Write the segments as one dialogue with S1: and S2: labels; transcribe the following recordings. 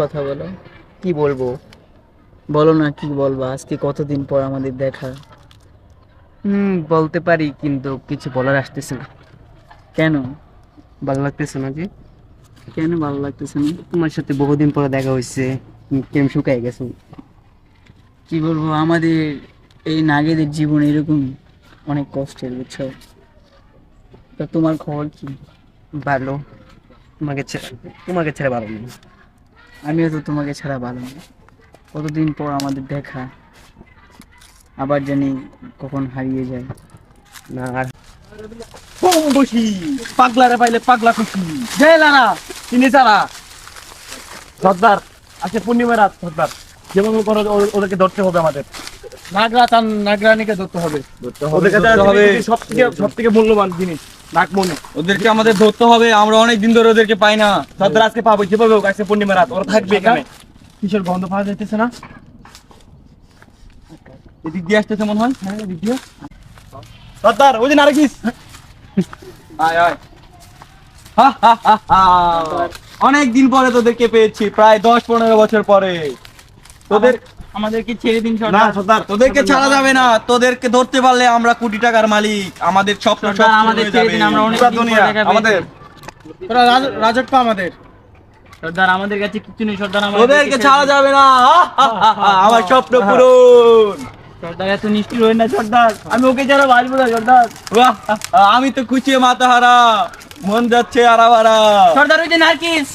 S1: কথা বলো। কি বলব? বলো না কি বলব আজকে কতদিন পর আমাদের দেখা?
S2: হুম বলতে পারি কিন্তু কিছু বলার আসতেছে না।
S1: কেন?
S2: ভালো লাগতেছে না যে
S1: কেন ভালো লাগতেছে না?
S2: তোমার সাথে বহুদিন পরে দেখা হয়েছে কেম শুকাই গেছো।
S1: কি বলব আমাদের এই নাগেদের জীবন এরকম অনেক কষ্টের বুঝছ? তা তোমার খবর কি?
S2: ভালো। তোমাকে ছেড়ে তোমাকে ছেড়ে ভালো নেই
S1: আমিও তো তোমাকে ছাড়া ভালো না। কতদিন পর আমাদের দেখা আবার জানি কখন হারিয়ে যায়।
S2: না আর কম বসি পাগলারে পাইলে পাগলা খুশি। জয় লারা চিনি সারা সর্দার আজকে পূর্ণিমা রাত সর্দার। যেমন করে ও- ওদেরকে ধরতে হবে আমাদের। নাগরাত আর নাগরানীকে ধরতে হবে। ওদের কাছে সব থেকে সব থেকে মূল্যবান জিনিস।
S3: ওদেরকে আমাদের ধরতে হবে আমরা অনেক দিন ধরে ওদেরকে পাই না।
S2: আজকে পাবো যেভাবে হোক আজকে পূর্ণিমা রাত ওরা থাকবে এখানে। কিসের গন্ধ পাওয়া যাইতেছে না?
S3: এদিক দিয়ে আসতেছে মনে হয়।
S2: হ্যাঁ ভিডিও সর্দার ওই যে নারকিস
S3: আয় আয়। অনেক দিন পরে তোদেরকে পেয়েছি প্রায় দশ পনেরো বছর পরে। তোদের
S1: আমাদেরকে ছেড়ে দিন
S2: না সর্দার।
S3: তোদেরকে ছাড়া যাবে না। তোদেরকে ধরতে পারলে আমরা কোটি টাকার মালিক। আমাদের স্বপ্ন সব
S1: আমাদের ছেড়ে দিন আমরা অনেক
S2: দুনিয়া। রাজত্ব আমাদের।
S1: সর্দার আমাদের কাছে কিছু নেই সর্দার আমাদের
S3: তোদেরকে ছাড়া যাবে না। হা, হা, হা, হা। আমার স্বপ্ন পূরণ।
S1: সর্দার এত নিষ্ঠুর হই না সর্দার। আমি ওকে ছাড়া বাঁচবো না সর্দার।
S3: আমি তো খুঁচিয়ে মাথাহারা মন যাচ্ছে আরাবারা
S1: সর্দার ওই যে নার্কিস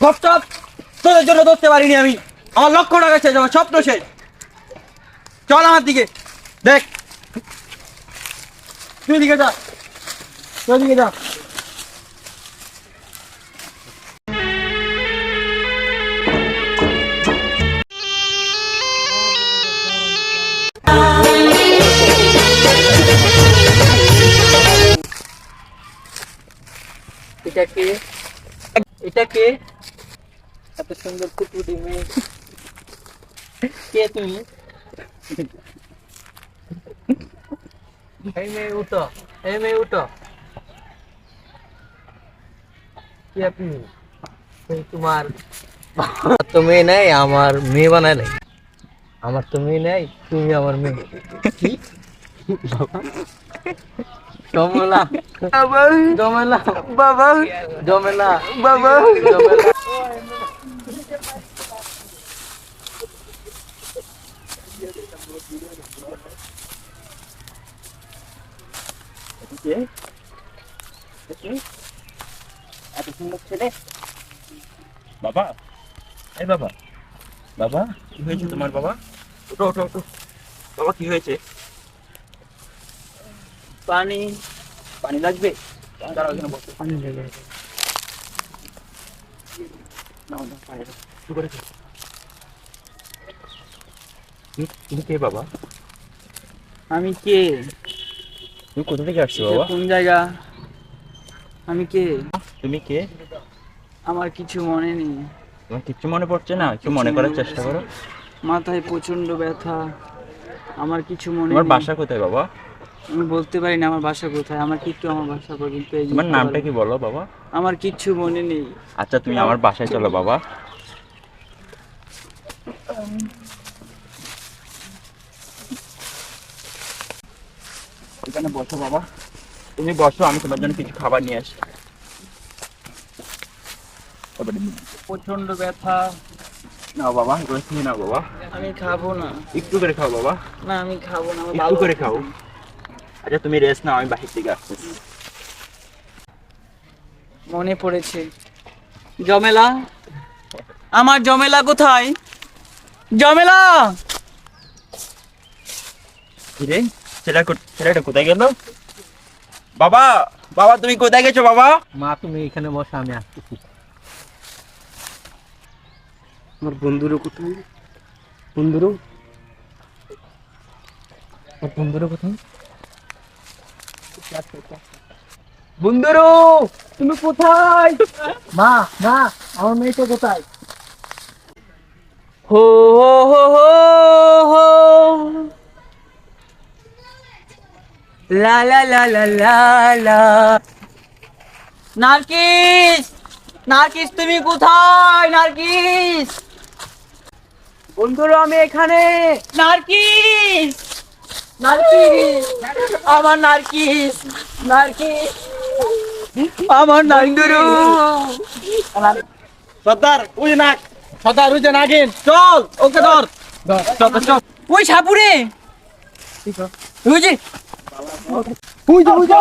S3: চপ চপ তোদের জন্য ধরতে পারিনি আমি। আমার লক্ষ টাকা শেষ আমার স্বপ্ন শেষ। চল আমার দিকে। দেখ। তুই দিকে যা। তুই দিকে যা।
S1: এটা কে? এটা কে? এত সুন্দর কুটুটি মেয়ে। কে তুমি? এই মেয়ে উঠো এই মেয়ে উঠো। কি আপনি? তোমার। তো মেয়ে নেই আমার মেয়ে বানায় নাই। আমার তো মেয়ে নেই তুমি আমার মেয়ে। জমেলা। জমেলা। বাবা। জমেলা। বাবা। জমেলা। এত সুন্দর ছেলে।
S3: বাবা এই বাবা বাবা কি হয়েছে তোমার বাবা? ওঠো ওঠো ওঠো। বাবা কি হয়েছে?
S1: পানি
S3: পানি লাগবে? দাঁড়াও এখানে বসো।
S1: পানি
S3: পানি দাও। করে তুমি কে বাবা?
S1: আমি কে?
S3: তুমি কোথা থেকে আসছো বাবা?
S1: কোন জায়গা? আমি কে?
S3: তুমি কে?
S1: আমার কিছু মনে নেই।
S3: তোমার কিচ্ছু মনে পড়ছে না? একটু মনে করার চেষ্টা করো।
S1: মাথায় প্রচণ্ড ব্যথা। আমার কিছু মনে
S3: তোমার বাসা কোথায় বাবা?
S1: আমি বলতে পারি না আমার বাসা কোথায়। আমার কিচ্ছু আমার বাসা পর্যন্ত
S3: তোমার নামটা কি বলো বাবা?
S1: আমার কিচ্ছু মনে নেই।
S3: আচ্ছা তুমি আমার বাসায় চলো বাবা। এখানে বসো বাবা। তুমি বসো আমি তোমার জন্য কিছু খাবার নিয়ে আসি।
S1: প্রচণ্ড ব্যথা।
S3: নাও বাবা এগুলো খেয়ে নাও বাবা।
S1: আমি খাব না।
S3: একটু করে খাও বাবা।
S1: না আমি খাব না
S3: একটু করে খাও। আচ্ছা তুমি রেস্ট নাও আমি বাহির থেকে আসতেছি।
S1: মনে পড়েছে। জমেলা আমার জমেলা কোথায়? জমেলা!
S3: কিরে? কোথায় বাবা তুমি কোথায় গেছো বাবা?
S2: মা, তুমি এখানে বসো, আমি আসতেছি।
S4: আমার বন্ধুরও কোথায়? বন্ধুরও? বন্ধুরও কোথায়? বন্ধুরও, তুমি কোথায়? মা মা, আমার মেয়েটা কোথায়?
S1: হো হো লা লা লা লা লা লা। নার্কিস! নার্কিস তুমি কোথায়? নার্কিস!
S4: বন্ধুরা আমি এখানে।
S1: নার্কিস! নার্কিস! আমার নার্কিস! নার্কিস! আমার নার্কিস!
S5: সর্দার ওই নাক সর্দার ওই যে নাগিন। চল ওকে ধর। চল চল
S1: ওই সাপুরে! যে
S4: তুই যা তুই যা